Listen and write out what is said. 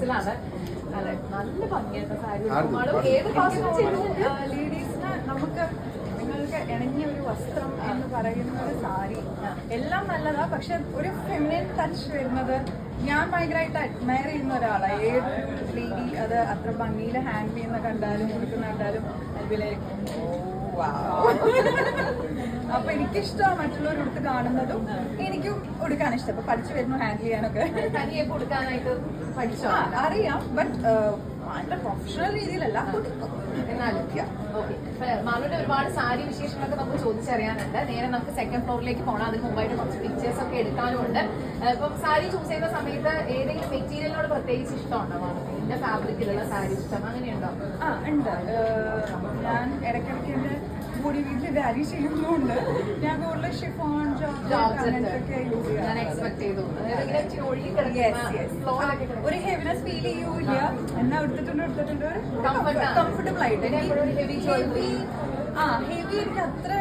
ാണ് അതെ നല്ല ഭംഗിയായിട്ട് സാരി ഏത് ലേഡീസിന് നമുക്ക് നിങ്ങൾക്ക് ഇണങ്ങിയ ഒരു വസ്ത്രം എന്ന് പറയുന്ന ഒരു സാരി. എല്ലാം നല്ലതാ പക്ഷെ ഒരു ഫെമിനിൻ ടച്ച് വരുന്നത് ഞാൻ ഭയങ്കരമായിട്ട് അഡ്മയർ ചെയ്യുന്ന ഒരാളാണ് ഏത് ലേഡി അത് അത്ര ഭംഗിയിൽ ഹാൻഡ് ചെയ്യുന്ന കണ്ടാലും കൊടുക്കുന്ന കണ്ടാലും അപ്പൊ എനിക്കിഷ്ടമാണ് മറ്റുള്ളവർ അടുത്ത് കാണുന്നതും എനിക്കും ഉടുക്കാൻ ഇഷ്ടം. ഇപ്പൊ പഠിച്ചു വരുന്നു ഹാൻഡിൽ ചെയ്യാനൊക്കെ. തനിയെ കൊടുക്കാനായിട്ട് പഠിച്ചോ? അറിയാം. ബട്ട് ഭയങ്കര പ്രൊഫഷണൽ രീതിയിലല്ല. എന്നാലും. മാളുടെ ഒരുപാട് സാരി വിശേഷങ്ങളൊക്കെ നമുക്ക് ചോദിച്ചറിയാനുണ്ട്. നേരെ നമുക്ക് സെക്കൻഡ് ഫ്ലോറിലേക്ക് പോകണം അതിന് മുമ്പായിട്ട് കുറച്ച് പിക്ചേഴ്സ് ഒക്കെ എടുക്കാനും ഉണ്ട്. ഇപ്പം സാരി ചൂസ് ചെയ്യുന്ന സമയത്ത് ഏതെങ്കിലും മെറ്റീരിയലിനോട് പ്രത്യേകിച്ച് ഇഷ്ടമുണ്ടോ മാളുടെ ഫാബ്രിക്കിലുള്ള സാരി ഇഷ്ടം. അങ്ങനെയുണ്ടോ? ആ ഉണ്ട്. ഞാൻ ഇടയ്ക്കിടയ്ക്ക് എന്റെ മുടി വീട്ടിൽ വാരി ചെയ്യുന്നുണ്ട് ഞാൻ കൂടുതൽ ഷിഫോൺ ഞാൻ എക്സ്പെക്ട് ചെയ്തു. ഒരു ഹെവിനെസ് ഫീൽ ചെയ്യൂല എന്നാ എടുത്തിട്ടുണ്ട് എടുത്തിട്ടുണ്ട്? കംഫർട്ടബിൾ ആയിട്ട്. Jewelry. ആ ഹെവി എനിക്ക് അത്ര